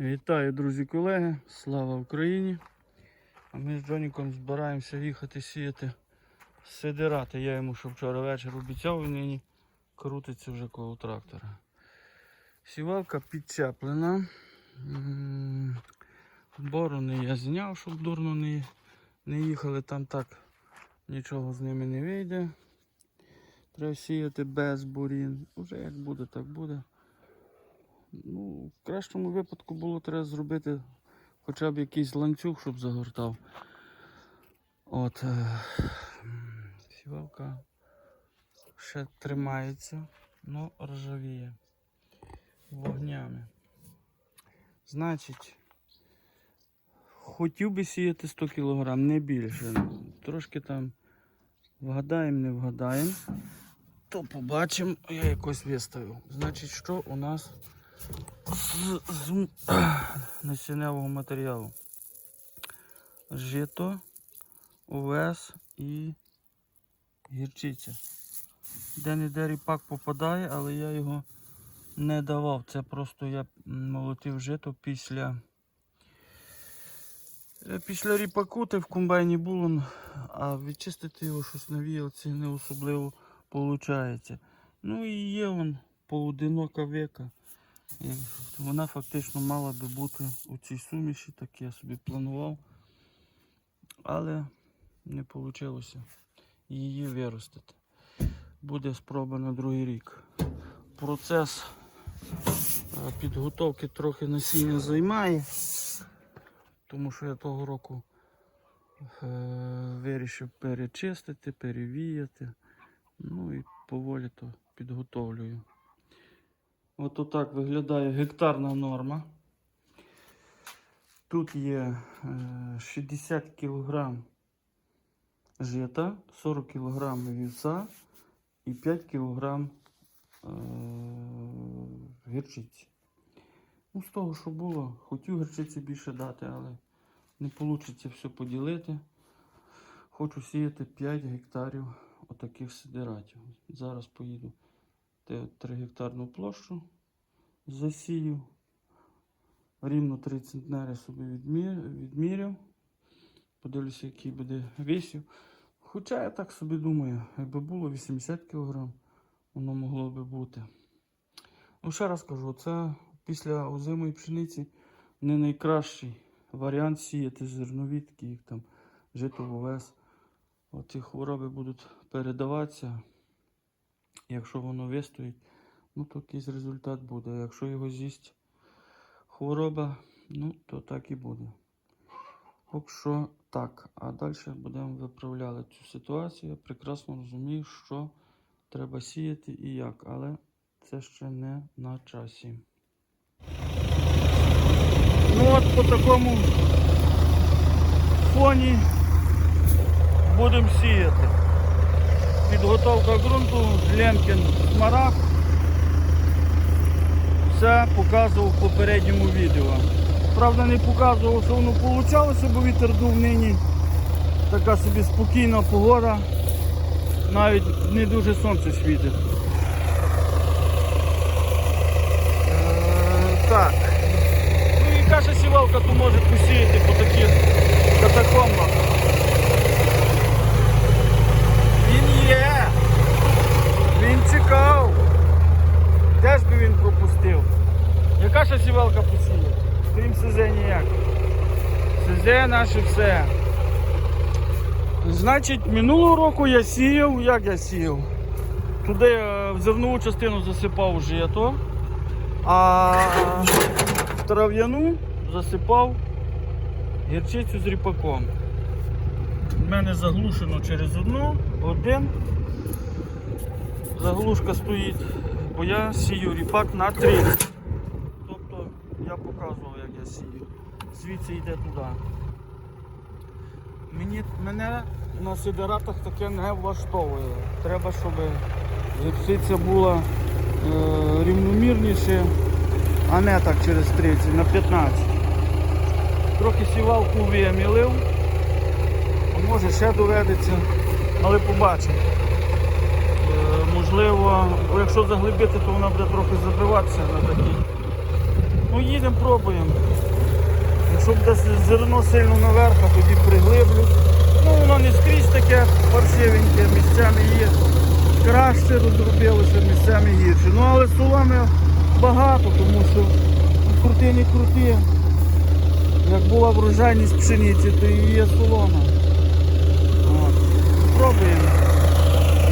Вітаю, друзі, колеги! Слава Україні! А ми з Джоніком збираємося їхати сіяти сидирати. Я йому ще вчора вечір обіцяв, він нині крутиться вже коло трактора. Сівалка підчеплена. Борони я зняв, щоб дурно не, не їхали. Там так нічого з ними не вийде. Треба сіяти без бурін. Уже як буде, так буде. Ну, в кращому випадку було треба зробити хоча б якийсь ланцюг, щоб загортав. От. е, Сівалка ще тримається, але ржавіє вогнями. Значить, хотів би сіяти 100 кг, не більше. Трошки там вгадаємо, не вгадаємо. То побачимо, я якось виставив. Значить, що у нас з, з насінневого матеріалу. Жито, овес і гірчиця. Де-не-де ріпак попадає, але я його не давав. Це просто я молотив жито після. е, Після ріпаку та в комбайні було, а відчистити його щось на віялці не особливо виходить. Ну і є вон поодинока века. І вона фактично мала би бути у цій суміші, так я собі планував. Але не вийшло її виростити. Буде спроба на другий рік. Процес е, підготовки трохи насіння займає, тому що я того року е, вирішив перечистити, перевіяти. Ну і поволі то підготовлюю. От отак виглядає гектарна норма. Тут є е, 60 кг жита, 40 кг вівса і 5 кг е, гірчиці. Ну, з того, що було, хотів гірчиці більше дати, але не вийде все поділити. Хочу сіяти 5 гектарів отаких сидиратів. Зараз поїду 3 гектарну площу засію. Рівно 3 центнери собі відмір, відміряв. Подивлюся, який буде висів. Хоча я так собі думаю, якби було 80 кг, воно могло би бути. Ну, ще раз кажу, це після озимої пшениці не найкращий варіант сіяти зернові, такі як там жито овес. Оці хвороби будуть передаватися. Якщо воно вистоїть, ну то якийсь результат буде. Якщо його з'їсть хвороба, ну то так і буде. Поки що так. А далі будемо виправляти цю ситуацію. Я прекрасно розумію, що треба сіяти і як, але це ще не на часі. Ну от по такому фоні будемо сіяти. Підготовка ґрунту, Лемкін смарагд. Все показував в попередньому відео. Правда, не показував, що воно вийшло, бо вітер дув нині. Така собі спокійна погода. Навіть не дуже сонце світить. Е, Так. Ну і каша сівалка то може посіяти по таких катакомбах. Він є. Він чекав. Де ж би він пропустив? Яка ще сівалка посіє? Крім СЗ ніяк. СЗ наше все. Значить, минулого року я сіяв, як я сіяв? Туди е, в зернову частину засипав жито, а в трав'яну засипав гірчицю з ріпаком. У мене заглушено через одну, один. Заглушка стоїть, бо я сію ріпак на три. Тобто я показував, як я сію. Звідси йде туди. Мені, мене на сидератах таке не влаштовує. Треба, щоб гірчиця була е, рівномірніше, а не так через 30 на 15. Трохи сівалку вимілив, може ще доведеться, але побачимо. Можливо, якщо заглибити, то вона буде трохи забиватися на такій Ну їдемо, пробуємо. Якщо буде зерно сильно наверх, тоді приглиблю. Ну воно не скрізь таке паршивеньке, місцями є. Краще розробилося, місцями гірше. Ну але соломи багато, тому що крути не крути. Як була врожайність пшениці, то і є солома. От. Пробуємо,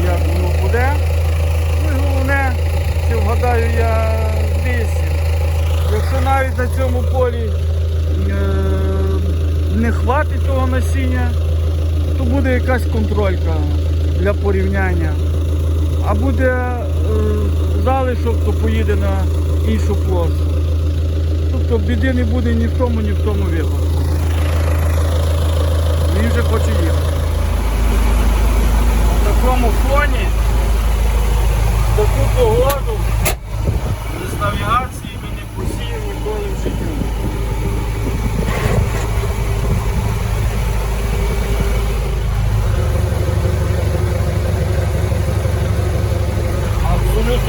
як воно буде. Ну і головне, чи вгадаю я вісім. Якщо навіть на цьому полі е, не хватить того насіння, то буде якась контролька для порівняння. А буде е, залишок, то поїде на іншу площу. Тобто біди не буде ні в тому, ні в тому випадку. Він вже хоче їхати. На такому фоні, таку погоду, без навігації ми не посіємо ніколи в житті. Абсолютно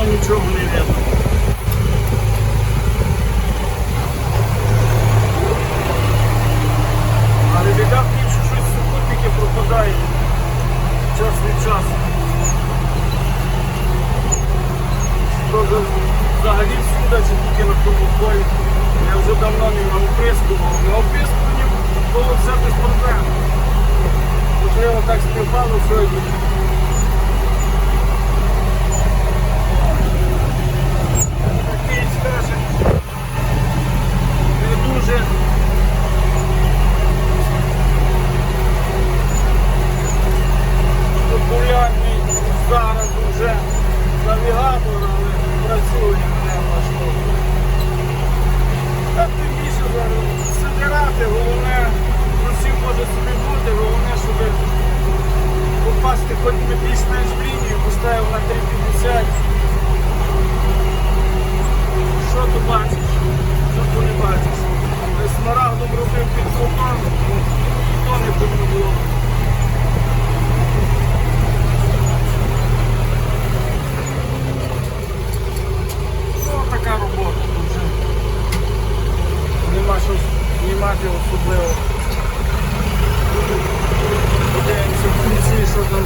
нічого не видно. Біда в що щось супутники пропадають час від часу. Взагалі всюди чи тільки на тому полі. Я вже давно не оприскував. На оприскуванні було все без проблем. Можливо, так співпало сьогодні. Такий, скажем, не дуже 350. Що ти бачиш? Що ти не бачиш? Смарагдом робив під фонтан, то не було. Ну, така робота тут. Нема щось знімати особливо. Подивимося в кінці, що там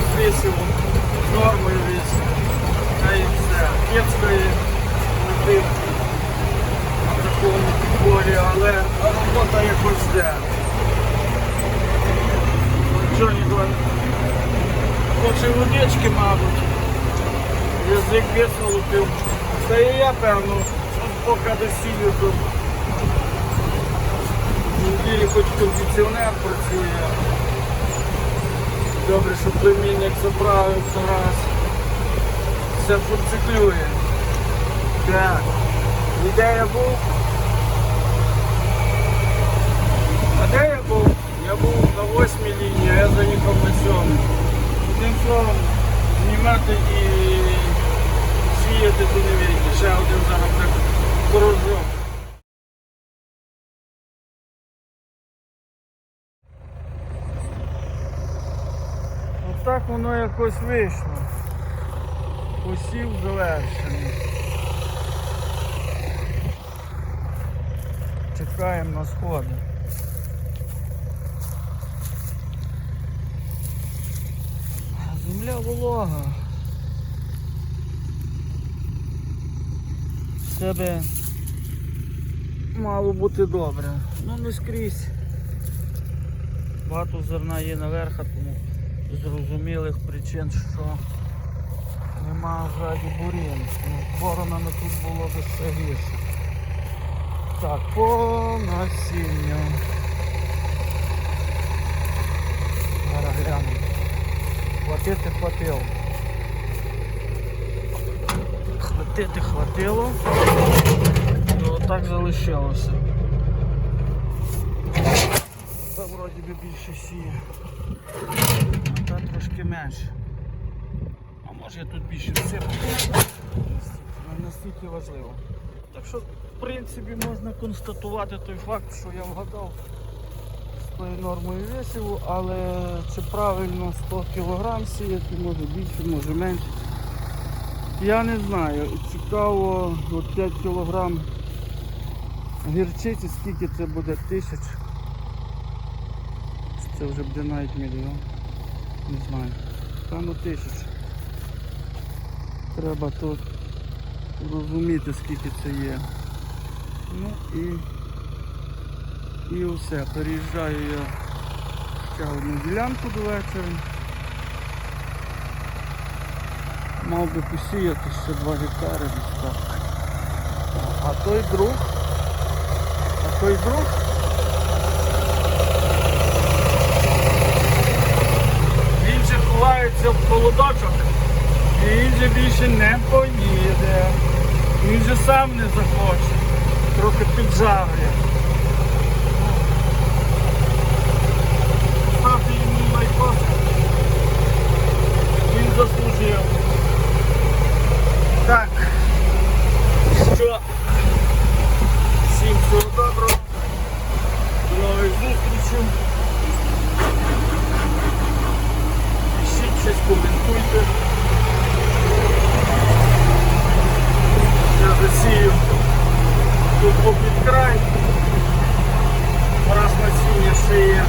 з нормою весь. І все. На такому полі, але робота якось. Що ніби хоче водички, мабуть. Язик висолопив. Та і я, певно, поки досілю тут. В неділі хоч кондиціонер працює. Добре, що племінник заправив раз. Все функціонує. Так. Де я був? А де я був? Я був на восьмій лінії, а я заїхав на сьому. Тим словом, знімати і сіяти то не вийде. Ще один зараз так порожок. Отак воно якось вийшло. Посів завершений. Чекаємо на сходи. Земля волога. В Тебе мало бути добре. Ну не скрізь. Багато зерна є наверх, а тому зрозумілих причин, що нема ззаді бурін. Ну, з боронами тут було би ще гірше. Так, по насінню. Зараз глянемо. Хватити хватило. Хватити хватило. І отак залишилося. Та вроді би більше сіє. А та трошки менше. Може тут більше всипав. Не настільки важливо. Так що, в принципі, можна констатувати той факт, що я вгадав з тою нормою весіву, але чи правильно 100 кг сіяти, може більше, може менше. Я не знаю. Цікаво, от 5 кг Гірчиці скільки це буде? Тисяч. Це вже буде навіть мільйон. Не знаю. Певно тисяч. Треба тут розуміти скільки це є. Ну і, і все. Переїжджаю я ще одну ділянку до вечора. Мав би посіяти ще 2 гектари десь так. А той друг, а той друг він же ховається в холодочок він же більше не поїде. Він же сам не захоче. Трохи піджагує. Ставте йому лайкос. Він заслужив. Так. Що? Всім всього доброго. До нових зустрічей. Пишіть щось, коментуйте. Я засію тут попід край. Раз насіння ще є.